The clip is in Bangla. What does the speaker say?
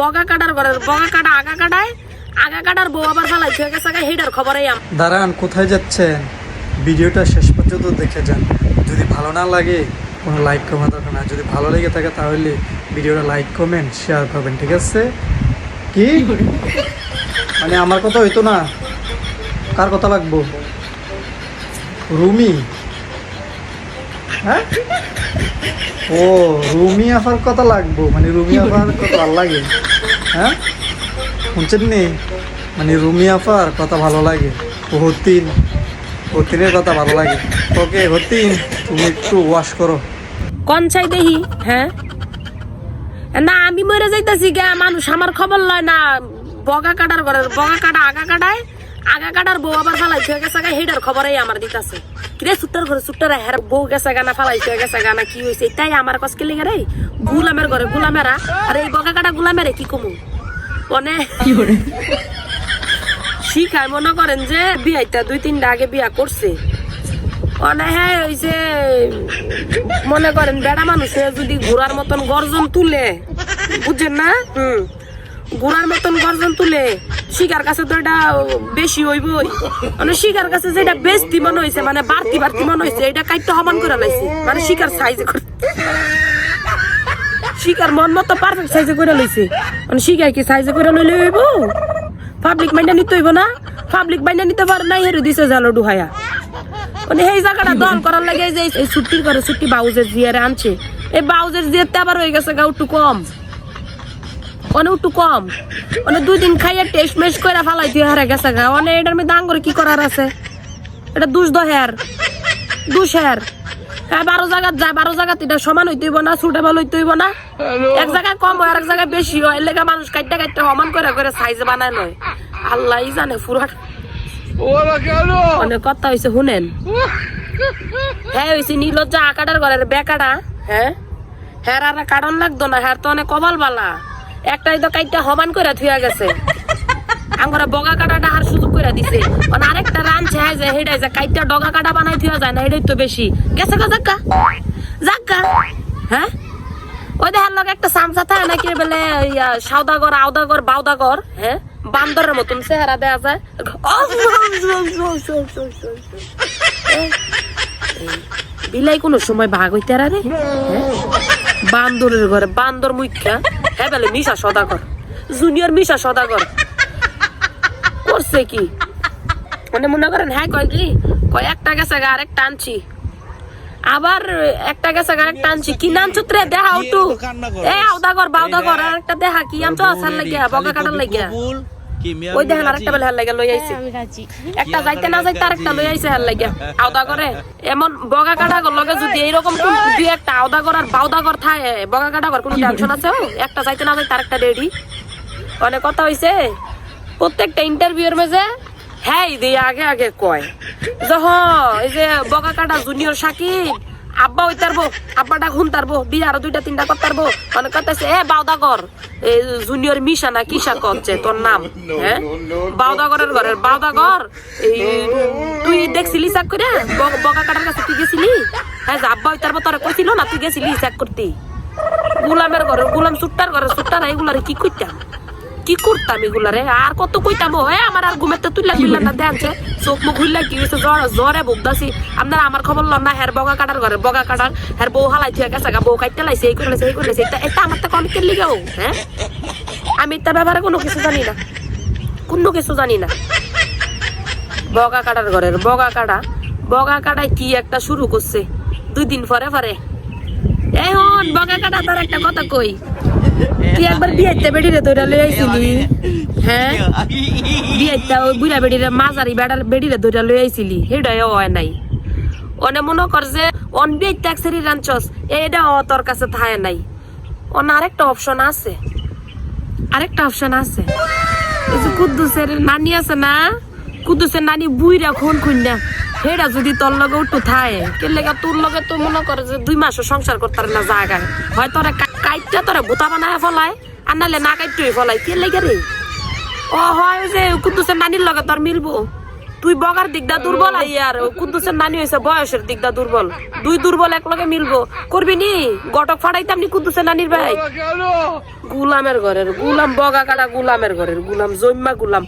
বগা কাটার ঘরের, বগা কাটা, আগা কাটায়, আগা কাটার বউ আবার ফালাই থেকে খবরই আম। দাঁড়ান, কোথায় যাচ্ছেন? ভিডিওটা শেষ পর্যন্ত দেখে যান। যদি ভালো না লাগে, কোনো লাইক কমা দরকার না যদি ভালো লেগে থাকে তাহলে ভিডিওটা লাইক কমেন্ট শেয়ার করবেন, ঠিক আছে? কি? মানে আমার কথা হইতো না? কার কথা লাগবো? রুমি? হ্যাঁ? ও রুমি আফার কথা লাগবো। মানে রুমি আফার কথা ভালো লাগে। হ্যাঁ? শুনছেন নি? মানে রুমি আফার কথা ভালো লাগে। ও হতিন। হতিনের কথা ভালো লাগে। ওকে হতিন তুমি একটু ওয়াশ করো। কোন চাই দেহি? হ্যাঁ? না আমি মরে যাইতাছি গে মানুষ আমার খবর লয় না। বগা কাটার ঘরের বগা কাটা আগা কাটায় আগা কাটার বউ আবার ফালাই গেছে হেডার খবরই আমার দিতাছে। কিরে ঘরে হের বউ গেছে গানা গেছে গানা কি হয়েছে তাই আমার কসকে লেগে রে গুলামের ঘরে গুলামেরা আর এই বগা কাটা গুলামেরে কি কমু? মানে শিখায় মনে করেন যে বিয়াইটা দুই তিনটা আগে বিয়া করছে হ্যাঁ ওই যে মনে করেন বেড়া মানুষে যদি ঘোরার মতন গর্জন তুলে বুঝছেন না? হুম। ঘোড়ার মতন গর্জন তুলে, শিকার কাছে তো এটা বেশি হইবই। মানে শিকার কাছে যেটা বেশি মনে হয়েছে মানে বাড়তি বাড়তি মনে হয়েছে এটা কাইটটা সমান করে লাইছে। মানে শিকার সাইজে করে। শিকার মন মতো পারফেক্ট সাইজে করে লইছে। মানে শিকার কি সাইজে করে লইলে হইব? পাবলিক মাইন্ডা নিতে হইব না? পাবলিক মাইন্ডা নিতে পারে না হেরু দিছে জালো ডুহাইয়া। মানে এই জায়গাটা দল করার লাগে যে এই ছুটির করে ছুটি বাউজের জিয়ারে আনছে। এই বাউজের জিয়ারতে আবার হয়ে গেছে গা, একটু কম। অনেক একটু কম। মানে দুই দিন খাইয়ে টেস্ট মেস করে ফালাই দিয়ে হারে গেছে গা। মানে এটার মধ্যে আঙ্গুরে কি করার আছে? এটা দুষ দহের দুষ হের হ্যাঁ বারো জায়গা যায় বারো জায়গা এটা সমান হইতে হইব না সুটেবল হইতে হইব না। এক জায়গায় কম হয় আর এক জায়গায় বেশি হয়। এর লেগে মানুষ কাটতে কাটতে সমান করে করে সাইজে বানায় নয় আল্লাহ জানে ফুরাট। মানে কথা হইছে শুনেন। হ্যাঁ হইছে নীলজ্জা আকাটার ঘরের বেকাটা হ্যাঁ? হ্যাঁ আর কারণ লাগতো না হ্যাঁ তো অনেক কপাল বালা। একটাই তো কাইটা সমান করে থুয়া গেছে আঙ্গরা বগা কাটাটা আর সুযোগ করে দিছে মানে আরেকটা রানছে হ্যাঁ যে হেডাই যে কাইটা ডগা কাটা বানাই থুয়া যায় না হেডাই তো বেশি গেছে গা জাক্কা জাক্কা হ্যাঁ ওই দেখার লগে একটা সামসা থাকে নাকি বলে ইয়া সাউদাগর আউদাগর বাউদাগর হ্যাঁ বান্দরের মতন চেহারা দেয়া যায় বিলাই কোনো সময় ভাগ হইতে রে হ্যাঁ? বান্দরের ঘরে বান্দর মুখ্যা হ্যাঁ বলে মিশা সদাগর জুনিয়র মিশা সদাগর। করছে কি? মানে মনে করেন হ্যাঁ কয় কি? কয় একটা গেছে গা আরেকটা আনছি। আবার একটা গেছে গা আরেকটা আনছি। কি নাম চুত্রে? দেখা উঠু। এ আউদাগর বাউদাগর আর একটা দেখা কি আনছো? আসার লাগিয়া বগা কাটার লাগিয়া। ওই দেখেন আরেকটা বেলা হার লই আইছে। একটা যাইতে না যাইতে আরেকটা লই আইছে হার লাগিয়া আউদা করে। এমন বগা কাটা গর লগে যদি এইরকম কোন দুই একটা আউদা কর আর বাউদা কর থাকে বগা কাটা কর কোনো টেনশন আছে? একটা যাইতে না যাইতে আরেকটা রেডি অনেক কথা হইছে। প্রত্যেকটা ইন্টারভিউর মাঝে হ্যাঁ দিয়ে আগে আগে কয়। যখন এই যে বগা কাটা জুনিয়র সাকিব আব্বা হই তারবো, আব্বাটা খুন তারবো, বিয়ে আরও দুইটা, তিনটা কর তারবো। অনেক কথা এ, বাউদাগর এই জুনিয়র মিশা না কিসা করছে তোর নাম? হ্যাঁ? বাউদাগরের ঘরের, বাউদাগর, এই, তুই দেখছিলি চাক করে বগ- কাটার কাছে তুই গেছিলি? হ্যাঁ আব্বা হই তারবো তোরা কইছিল না, তুই গেছিলি চেক করতে। গুলামের ঘরে, গুলাম সুট্টার ঘরে, সুট্টার, এইগুলারে কি কইতাম? কি করতাম এগুলারে আর কত কইতাম হ্যাঁ আমার আর ঘুমেতে তুইলা তুইলা না দেখছে চোখ মুখ খুললা কি হয়েছে জ্বর জ্বরে ভুগদাছি আপনারা আমার খবর লন না হের বগা কাটার ঘরে বগা কাটার হের বউ হালাই গেছে গা বউ কাটতে লাইছে, এই করে লাইছে এই করে এটা আমার তো কমিকের লিগেও হ্যাঁ আমি তার ব্যাপারে কোনো কিছু জানি না। কোনো কিছু জানি না। বগা কাটার ঘরের বগা কাটা। বগা কাটায় কি একটা শুরু করছে? দুই দিন পরে পরে। এই হন বগা কাটা তোর একটা কথা কই। তুই একবার বিয়েতে বেড়িরে ধরে লই আইছিলি? হ্যাঁ? বিয়েতে ওই বুড়া বেড়িরে মাঝারি বেড়ার বেড়িরে ধরে লই আইছিলি। হেডাই হয় নাই। অনে মনে কর যে, অন বিয়ে ট্যাক্সেরি রাঞ্চস এইটা ও তোর কাছে থায় নাই। অন আরেকটা অপশন আছে। আরেকটা অপশন আছে। কুদ্দুসের নানি আছে না? কুদ্দুসের নানি বুইরা খুন খুন না হেডা যদি তোর লগে উঠু থায় কে লেগা তোর লগে তো মনে করে যে দুই মাসও সংসার করতার না জায়গায়। হয় তোরা কাইটটা তোরা ভূতা বানায় ফলায় আর নাহলে না কাইটুই ফলাই। কে লেগে রে? ও হয় যে কুদ্দুসের নানির লগে তোর মিলবো। তুই বগার দিকটা দুর্বল আই আর কুদ্দুসের নানি হয়েছে বয়সের দিকটা দুর্বল। দুই দুর্বল এক লগে মিলবো। করবি নি? গটক ফাড়াইতাম নি কুদ্দুসের নানির ভাই? গুলামের ঘরের, গুলাম বগা কাটা গুলামের ঘরের, গুলাম জম্মা গুলাম!